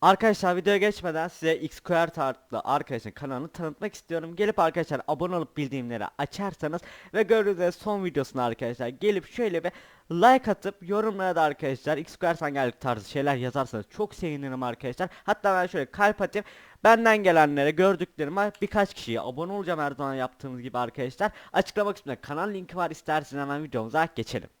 Arkadaşlar videoya geçmeden size XQR adlı arkadaşın kanalını tanıtmak istiyorum. Gelip arkadaşlar abone olup bildirimleri açarsanız ve gördüğünüz son videosuna arkadaşlar gelip şöyle bir like atıp yorumlara da arkadaşlar XQR sangellik tarzı şeyler yazarsanız çok sevinirim arkadaşlar. Hatta ben şöyle kalp atayım. Benden gelenlere gördüklerime birkaç kişiye abone olacağım her zaman yaptığımız gibi arkadaşlar. Açıklama kısmında kanal linki var isterseniz hemen videomuza geçelim.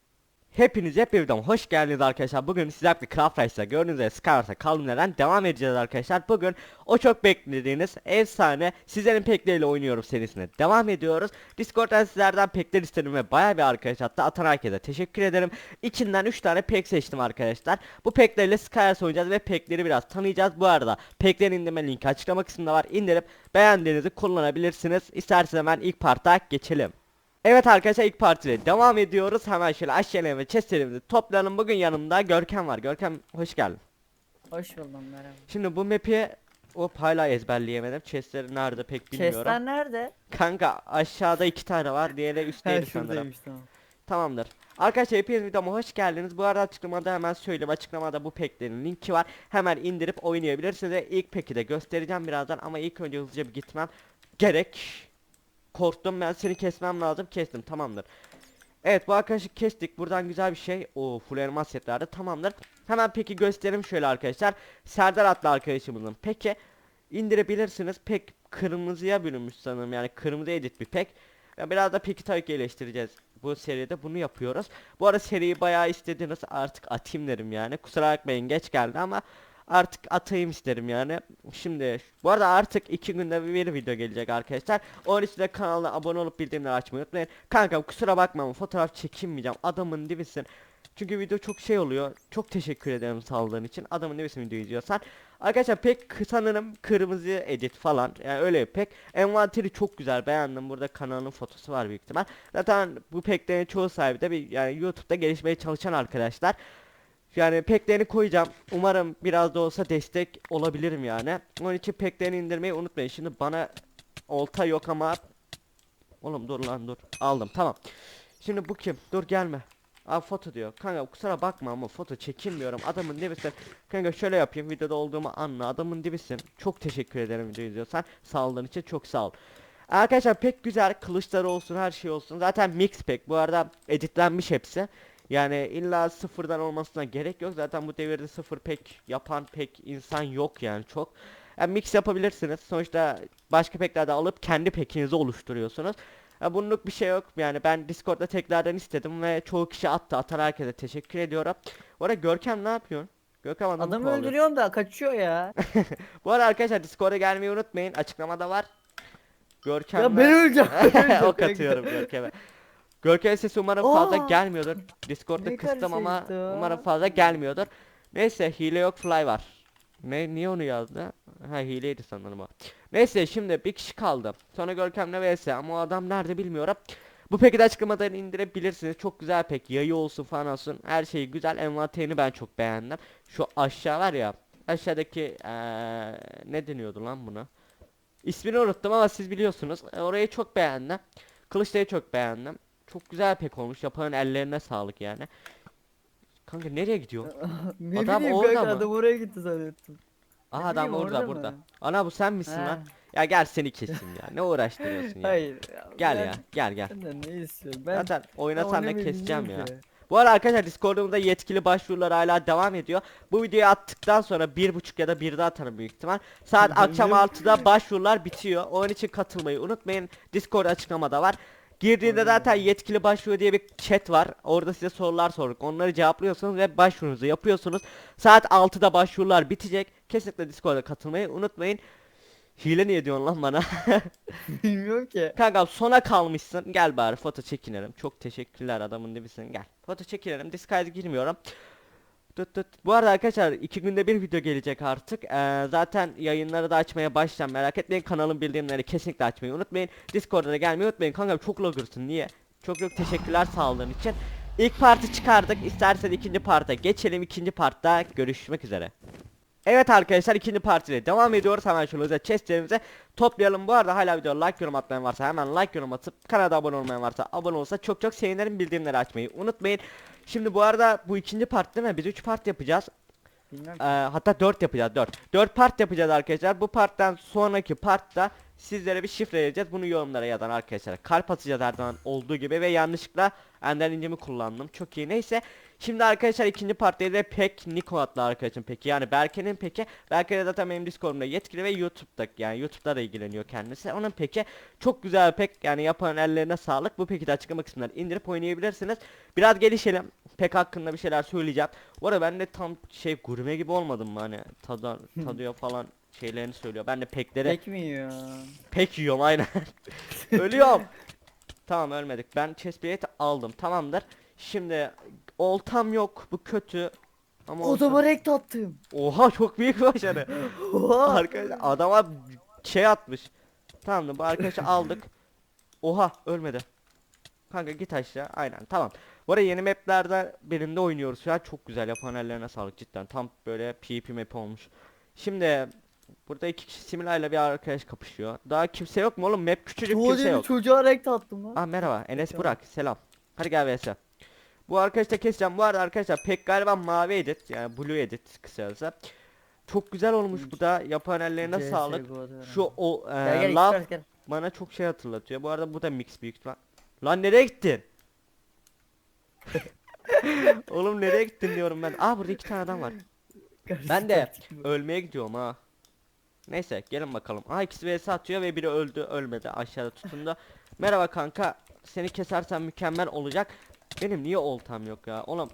Hepiniz hep bir videoma hoş geldiniz arkadaşlar. Bugün sizlerle Craft Race'da gördüğünüz üzere Skywars'a kaldığımdan devam edeceğiz arkadaşlar. Bugün o çok beklediğiniz efsane sizlerin pekleriyle oynuyorum serisine devam ediyoruz. Discord'dan sizlerden pekler istedim ve bayağı bir arkadaş hatta atan herkese teşekkür ederim. İçinden 3 tane pek seçtim arkadaşlar. Bu peklerle Skywars oynayacağız ve pekleri biraz tanıyacağız. Bu arada peklerin indirme linki açıklama kısmında var. İndirip beğendiğinizi kullanabilirsiniz. İsterseniz hemen ilk parta geçelim. Evet arkadaşlar ilk partiyle devam ediyoruz. Hemen şöyle aşağıya ve chestlerimizi toplayalım. Bugün yanımda Görkem var. Görkem hoş geldin. Hoş buldum merhaba. Şimdi bu map'i hop hala ezberleyemedim. Chestleri nerede pek bilmiyorum. Chestler nerede? Kanka aşağıda iki tane var. Diğeri üstteydi sanırım. tamam. Tamamdır. Arkadaşlar hepiniz videoma hoş geldiniz. Bu arada açıklamada hemen söyleyeyim. Açıklamada bu peklerin linki var. Hemen indirip oynayabilirsiniz. İlk peki de göstereceğim birazdan ama ilk önce hızlıca bir gitmem gerek. Korktum ben seni kesmem lazım. Kestim tamamdır. Evet bu arkadaşı kestik. Buradan güzel bir şey. O full elmas setlerdi. Tamamdır. Hemen peki göstereyim şöyle arkadaşlar. Serdar adlı arkadaşımızın peki indirebilirsiniz. Pek kırmızıya bürünmüş sanırım. Yani kırmızı edit bir pek. Biraz da peki tabii ki eleştireceğiz. Bu seride bunu yapıyoruz. Bu arada seriyi bayağı istediniz. Artık atayım derim yani. Kusura bakmayın geç geldi ama artık atayım isterim yani. Şimdi bu arada artık iki günde bir, video gelecek arkadaşlar. Onun için de kanala abone olup bildirimleri açmayı unutmayın. Kankam kusura bakma fotoğraf çekinmeyeceğim. Adamın dibisin. Çünkü video çok şey oluyor. Çok teşekkür ederim sağladığın için. Adamın dibisin video izliyorsan. Arkadaşlar pek sanırım kırmızı edit falan. Yani öyle pek. Envanteri çok güzel beğendim. Burada kanalın fotosu var büyük ihtimal. Zaten bu peklerin çoğu sahibi de bir yani YouTube'da gelişmeye çalışan arkadaşlar. Yani peklerini koyacağım. Umarım biraz da olsa destek olabilirim yani. Onun için peklerini indirmeyi unutmayın. Şimdi bana olta yok ama Oğlum dur lan dur. Aldım tamam. Şimdi bu kim? Dur gelme. Abi foto diyor. Kanka kusura bakma ama foto çekinmiyorum. Adamın dibisin. Kanka şöyle yapayım. Videoda olduğumu anla. Adamın dibisin. Çok teşekkür ederim video izliyorsan. Sağlığın için çok sağ ol. Arkadaşlar pek güzel. Kılıçları olsun her şey olsun. Zaten mix pek. Bu arada editlenmiş hepsi. Yani illa sıfırdan olmasına gerek yok. Zaten bu devirde sıfır pek yapan pek insan yok yani çok. Yani mix yapabilirsiniz. Sonuçta başka peklerden alıp kendi pekinizi oluşturuyorsunuz. Ya bunluk bir şey yok. Yani ben Discord'da tekrardan istedim ve çoğu kişi attı. Atan herkese teşekkür ediyorum. Bu arada Görkem ne yapıyorsun? Görkem adamı Adamı öldürüyorum da kaçıyor ya. Bu arada arkadaşlar Discord'a gelmeyi unutmayın. Açıklamada var. Görkem ya ben öleceğim. ok atıyorum Görkem'e. Görkem sesi umarım fazla Aa! gelmiyordur. Discord'da Ne kıstım ama o? umarım fazla gelmiyordur. Neyse hile yok fly var. Ne niye onu yazdı? Ha hileydi sanırım o. Neyse şimdi bir kişi kaldı. Sonra Görkem'le vs ama o adam nerede bilmiyorum. Bu peki de açıklamadan indirebilirsiniz. Çok güzel pek yayı olsun falan olsun. Her şey güzel. Envanterini ben çok beğendim. Şu aşağı var ya. Aşağıdaki eee, ne deniyordu lan buna? İsmini unuttum ama siz biliyorsunuz. E, Orayı çok beğendim. Kılıçları çok beğendim. Çok güzel pek olmuş. Yapanın ellerine sağlık yani. Kanka nereye gidiyor? ne Adam bileyim orada kanka mı? adam oraya gitti zannettim. Ne adam bileyim, orada orada burada. mı? Ana bu sen misin Ha. lan? Ya gel seni keseyim ya. Ne uğraştırıyorsun ya? Hayır. Gel ben- ya. Gel gel. Senden ne istiyorsun? Ben, Zaten ben oynasam da keseceğim ya. ki. Bu arada arkadaşlar Discord'umda yetkili başvurular hala devam ediyor. Bu videoyu attıktan sonra bir buçuk ya da birde atarım büyük ihtimal. Saat akşam 6'da başvurular bitiyor. Onun için katılmayı unutmayın. Discord açıklamada var. Girdiğinde zaten yetkili başvuru diye bir chat var. Orada size sorular sorduk. Onları cevaplıyorsunuz ve başvurunuzu yapıyorsunuz. Saat 6'da başvurular bitecek. Kesinlikle Discord'a katılmayı unutmayın. Hile niye diyorsun lan bana? Bilmiyorum ki. Kanka sona kalmışsın. Gel bari foto çekinelim. Çok teşekkürler adamın dibisin. Gel. Foto çekinelim. Disguise girmiyorum. Tut tut. Bu arada arkadaşlar iki günde bir video gelecek artık. Ee, zaten yayınları da açmaya başlayacağım. Merak etmeyin. Kanalın bildirimleri kesinlikle açmayı unutmayın. Discord'a da gelmeyi unutmayın. Kanka çok logger'sın. Niye? Çok çok teşekkürler sağlığın için. İlk partı çıkardık. İstersen ikinci parta geçelim. İkinci partta görüşmek üzere. Evet arkadaşlar ikinci partiyle devam ediyoruz. Hemen şöyle özel chestlerimize toplayalım. Bu arada hala video like yorum atmayan varsa hemen like yorum atıp kanala abone olmayan varsa abone olsa çok çok sevinirim. Bildirimleri açmayı unutmayın. Şimdi bu arada bu ikinci part değil mi? Biz 3 part yapacağız. Ee, hatta 4 yapacağız 4. 4 part yapacağız arkadaşlar. Bu parttan sonraki partta sizlere bir şifre vereceğiz. Bunu yorumlara yazın arkadaşlar. Kalp atacağız her zaman olduğu gibi ve yanlışlıkla ender incimi kullandım. Çok iyi. Neyse. Şimdi arkadaşlar ikinci partta da Pek Niko adlı arkadaşım peki. Yani Berke'nin peki. Berke de zaten benim Discord'umda yetkili ve YouTube'da yani YouTube'da da ilgileniyor kendisi. Onun peki çok güzel pek yani yapan ellerine sağlık. Bu peki de açıklama kısmından indirip oynayabilirsiniz. Biraz gelişelim. Pek hakkında bir şeyler söyleyeceğim. Bu arada ben de tam şey gurme gibi olmadım mı hani tadan tadıyor falan şeylerini söylüyor. Ben de pekleri pek, Pek mi yiyor? yiyorum aynen. Ölüyorum. tamam ölmedik. Ben chest plate aldım. Tamamdır. Şimdi oltam yok. Bu kötü. Ama. Odama renk attım. Oha çok büyük başarı. Oha. Arkadaşlar adama şey atmış. Tamam bu arkadaşı aldık. Oha ölmedi. Kanka git aşağı. Aynen tamam. Bu arada yeni maplerden birinde oynuyoruz şu an. Çok güzel yapan ellerine sağlık cidden. Tam böyle PvP map olmuş. Şimdi burada iki kişi Similayla bir arkadaş kapışıyor. Daha kimse yok mu oğlum? Map küçücük Çoğu kimse yok. çocuğa renk attım lan. Ah merhaba Enes. Burak selam. Hadi gel vs. Bu arkadaşı da keseceğim. Bu arada arkadaşlar pek galiba mavi edit yani blue edit kısacası. Çok güzel olmuş bu da. Yapan ellerine CS:GO'da sağlık. Şu o e, Gel gel lav gel, gel. bana çok şey hatırlatıyor. Bu arada bu da mix büyük ihtimal. Lan nereye gittin? Oğlum nereye gittin diyorum ben. Aa burada iki tane adam var. Ben de ölmeye gidiyorum ha. Neyse gelin bakalım. Aa ikisi vs atıyor ve biri öldü ölmedi aşağıda tutundu. Merhaba kanka. Seni kesersen mükemmel olacak. Benim niye oltam yok ya? Oğlum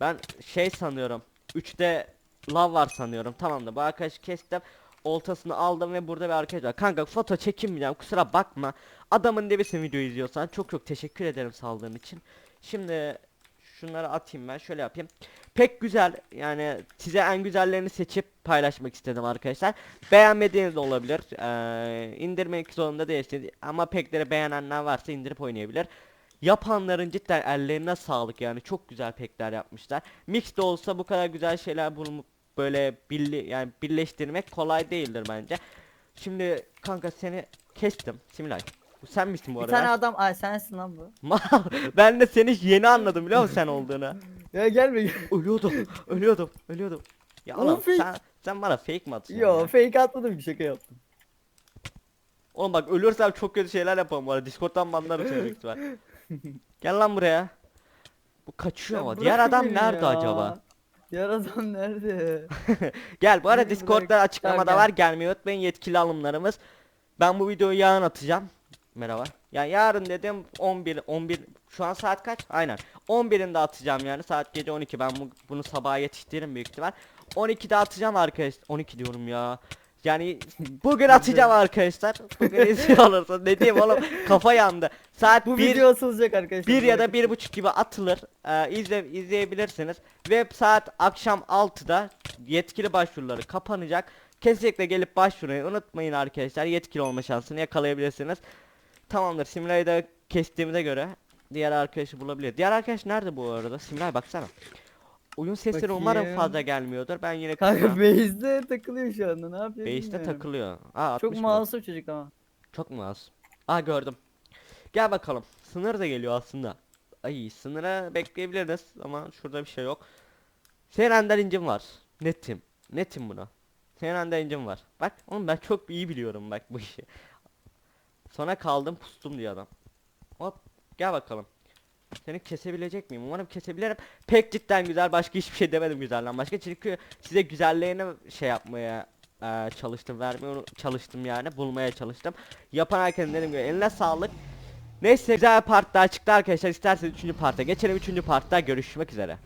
ben şey sanıyorum. 3'te lav var sanıyorum. Tamam da bu arkadaşı kestim. Oltasını aldım ve burada bir arkadaş var. Kanka foto çekinmeyeceğim kusura bakma. Adamın dibisin video izliyorsan çok çok teşekkür ederim saldığın için. Şimdi şunları atayım ben şöyle yapayım. Pek güzel yani size en güzellerini seçip paylaşmak istedim arkadaşlar. Beğenmediğiniz de olabilir. Ee, indirmek zorunda değilsiniz ama pekleri beğenenler varsa indirip oynayabilir. Yapanların cidden ellerine sağlık yani çok güzel pekler yapmışlar. Mix de olsa bu kadar güzel şeyler bulup böyle birli yani birleştirmek kolay değildir bence. Şimdi kanka seni kestim Similay. Bu sen misin bu Bir arada? tane adam ay sensin lan bu. Mal, ben de seni yeni anladım biliyor musun sen olduğunu. Ya gelme. Ölüyordum, ölüyordum, ölüyordum. Ya Oğlum sen, sen bana fake mi atıyorsun Yo ya? fake atmadım şaka yaptım. Oğlum bak ölürsem çok kötü şeyler yaparım bu arada. Discord'dan banlarım seni büyük ihtimal. Gel lan buraya. Bu kaçıyor Ya ama. Diğer bırakın adam beni nerede ya. acaba? Diğer adam nerede? Gel bu arada Beni Discord'da bırak. açıklamada Tamam, var gelmeyi unutmayın yetkili alımlarımız. Ben bu videoyu yarın atacağım. Merhaba. Yani yarın dedim 11 11 şu an saat kaç? Aynen. 11'inde atacağım yani saat gece 12. Ben bu, bunu sabaha yetiştiririm büyük ihtimal. 12'de atacağım arkadaş. 12 diyorum ya. Yani bugün atacağım arkadaşlar. Bugün izliyor olursa ne diyeyim oğlum kafa yandı. Saat Bu 1 video asılacak arkadaşlar. bir ya da bir buçuk gibi atılır. Ee, izle, izleyebilirsiniz. Web saat akşam 6'da yetkili başvuruları kapanacak. Kesinlikle gelip başvurmayı unutmayın arkadaşlar. Yetkili olma şansını yakalayabilirsiniz. Tamamdır. Simülayı da kestiğimize göre diğer arkadaşı bulabilir. Diğer arkadaş nerede bu arada? Simülay baksana. Oyun sesleri umarım Bakayım. fazla gelmiyordur. Ben yine Kanka base'de takılıyor şu anda ne yapıyor bilmiyorum. takılıyor. Aa, Çok 60 mı? masum çocuk ama. Çok az? Aa gördüm. Gel bakalım. Sınır da geliyor aslında. Ay sınıra bekleyebiliriz ama şurada bir şey yok. Senin ender incin var. Netim. Netim buna. Senin ender incin var. Bak oğlum ben çok iyi biliyorum bak bu işi. Sonra kaldım pustum diyor adam. Hop gel bakalım. Seni kesebilecek miyim? Umarım kesebilirim. Pek cidden güzel. Başka hiçbir şey demedim güzelden başka. Çünkü size güzelliğini şey yapmaya eee, çalıştım. Vermeye çalıştım yani. Bulmaya çalıştım. Yapan herkesin dediğim gibi eline sağlık. Neyse güzel bir part daha çıktı arkadaşlar. İsterseniz 3. parta geçelim. 3. partta görüşmek üzere.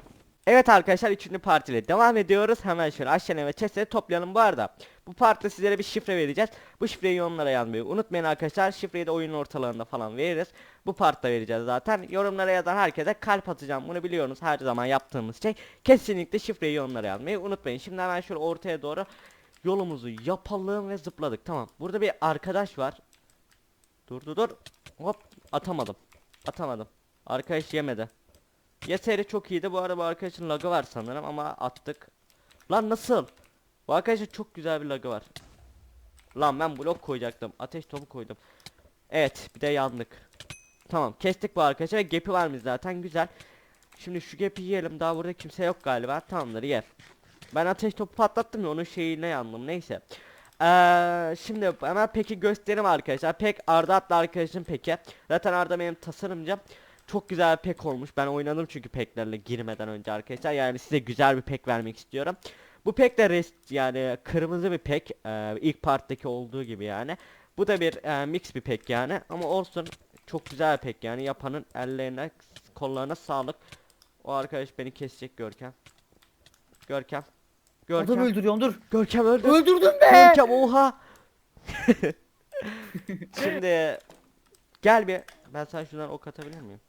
Evet arkadaşlar 3. part ile devam ediyoruz. Hemen şöyle aşağıya ve chest'e toplayalım. Bu arada bu partta sizlere bir şifre vereceğiz. Bu şifreyi yorumlara yazmayı unutmayın arkadaşlar. Şifreyi de oyunun ortalarında falan veririz. Bu partta vereceğiz zaten. Yorumlara yazan herkese kalp atacağım. Bunu biliyorsunuz her zaman yaptığımız şey. Kesinlikle şifreyi yorumlara yazmayı unutmayın. Şimdi hemen şöyle ortaya doğru yolumuzu yapalım ve zıpladık. Tamam. Burada bir arkadaş var. Dur dur dur. Hop atamadım. Atamadım. Arkadaş yemedi. Yeseri çok iyiydi. Bu arada bu arkadaşın lagı var sanırım ama attık. Lan nasıl? Bu arkadaşın çok güzel bir lagı var. Lan ben blok koyacaktım. Ateş topu koydum. Evet bir de yandık. Tamam kestik bu arkadaşı ve gap'i varmış zaten güzel. Şimdi şu gap'i yiyelim. Daha burada kimse yok galiba. Tamamdır ye. Ben ateş topu patlattım ya onun şeyine yandım neyse. Eee şimdi hemen peki göstereyim arkadaşlar. Pek Arda adlı arkadaşım peki. Zaten Arda benim tasarımcım. Çok güzel bir pek olmuş. Ben oynadım çünkü peklerle girmeden önce arkadaşlar. Yani size güzel bir pek vermek istiyorum. Bu pek de rest yani kırmızı bir pek. eee, ilk parttaki olduğu gibi yani. Bu da bir eee, mix bir pek yani. Ama olsun çok güzel bir pek yani. Yapanın ellerine kollarına sağlık. O arkadaş beni kesecek Görkem. Görkem. Adam Görkem. öldürüyorum dur. Görkem öldü. Öldürdün be. Görkem oha. Şimdi gel bir ben sana şuradan ok atabilir miyim?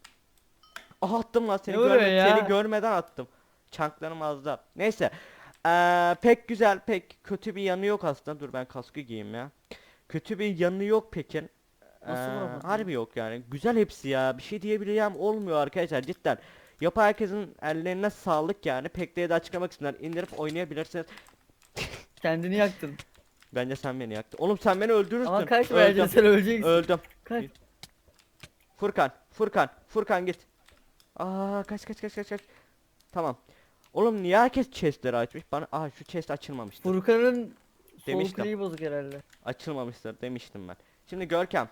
Aha attım lan seni Ne görme- ya? seni görmeden attım. Çanklarım azda. Neyse. Eee, pek güzel pek kötü bir yanı yok aslında. Dur ben kaskı giyeyim ya. Kötü bir yanı yok pekin. Nasıl Eee, vuramadın? harbi yok yani. Güzel hepsi ya. Bir şey diyebileceğim olmuyor arkadaşlar cidden. Yapan herkesin ellerine sağlık yani. Pekleri de açıklamak istedim. indirip oynayabilirsiniz. Kendini yaktın. Bence sen beni yaktın. Oğlum sen beni öldürürsün. Ama kaç bence sen öleceksin. Öldüm. Kaç. Furkan, Furkan, Furkan git. Aa kaç kaç kaç kaç kaç. Tamam. Oğlum niye herkes chestleri açmış? Bana aa şu chest açılmamıştır. Furkan'ın Demiştim. bozuk herhalde. Açılmamıştır demiştim ben. Şimdi Görkem.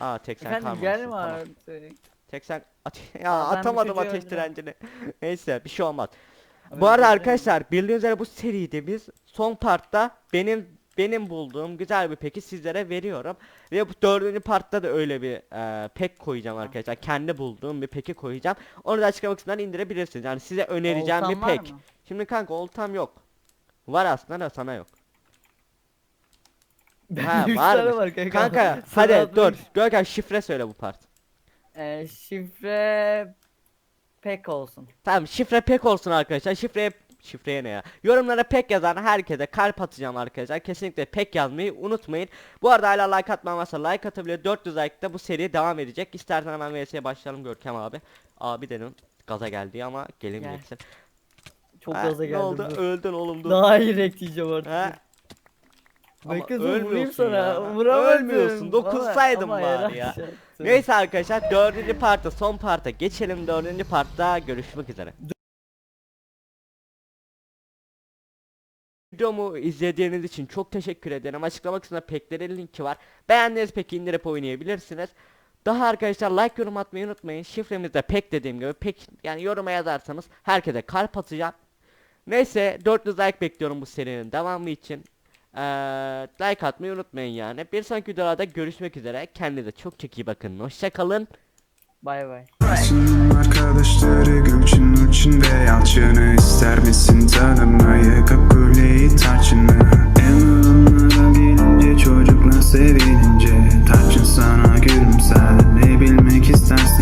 Aa tek sen Efendim kalmamışsın. gelme tamam. artık. Tek sen at ya Aa, ben bu atamadım çocuğu ateş öldüremem. direncini. Neyse bir şey olmaz. Bu arada arkadaşlar bildiğiniz üzere bu seride biz son partta benim benim bulduğum güzel bir peki sizlere veriyorum. Ve bu dördüncü partta da öyle bir e, pek koyacağım arkadaşlar. Kendi bulduğum bir peki koyacağım. Onu da açıklama kısmından indirebilirsiniz. Yani size önereceğim Oltan bir var pek. mı? Şimdi kanka oltam yok. Var aslında da sana yok. Ha, üç varmış. tane var kanka. Kanka Sana hadi atmış. dur. Görkem şifre söyle bu part. Ee, şifre pek olsun. Tamam şifre pek olsun arkadaşlar. Şifreye şifreye ne ya? Yorumlara pek yazan herkese kalp atacağım arkadaşlar. Kesinlikle pek yazmayı unutmayın. Bu arada hala like atmayan varsa like atabilir. 400 like'da bu seri devam edecek. İstersen hemen VS'ye başlayalım Görkem abi. Abi dedim gaza geldi ama gelemeyeceksin. Çok Ha, gaza Ne geldim. oldu? dur. Öldün oğlum dur. Daha iyi renk diyeceğim artık. Ha? Bekle dur vurayım sana. ya. Vuramadım. Ölmüyorsun. Ama bari ya. Neyse arkadaşlar dördüncü parta son parta geçelim. Dördüncü partta görüşmek üzere. Videomu izlediğiniz için çok teşekkür ederim. Açıklama kısmında peklerin linki var. Beğendiğiniz peki indirip oynayabilirsiniz. Daha arkadaşlar like yorum atmayı unutmayın. Şifremiz de pek dediğim gibi pek yani yoruma yazarsanız herkese kalp atacağım. Neyse 400 like bekliyorum bu serinin devamı için. Ee, like atmayı unutmayın yani. Bir sonraki videolarda görüşmek üzere. Kendinize çok çok iyi bakın. Hoşçakalın. Bay bay. Arkadaşları göçün içinde yalçını ister misin tanımayı kapıleyi tarçını Yanımlara gelince çocukla sevinince tarçın sana gülümser ne bilmek istersin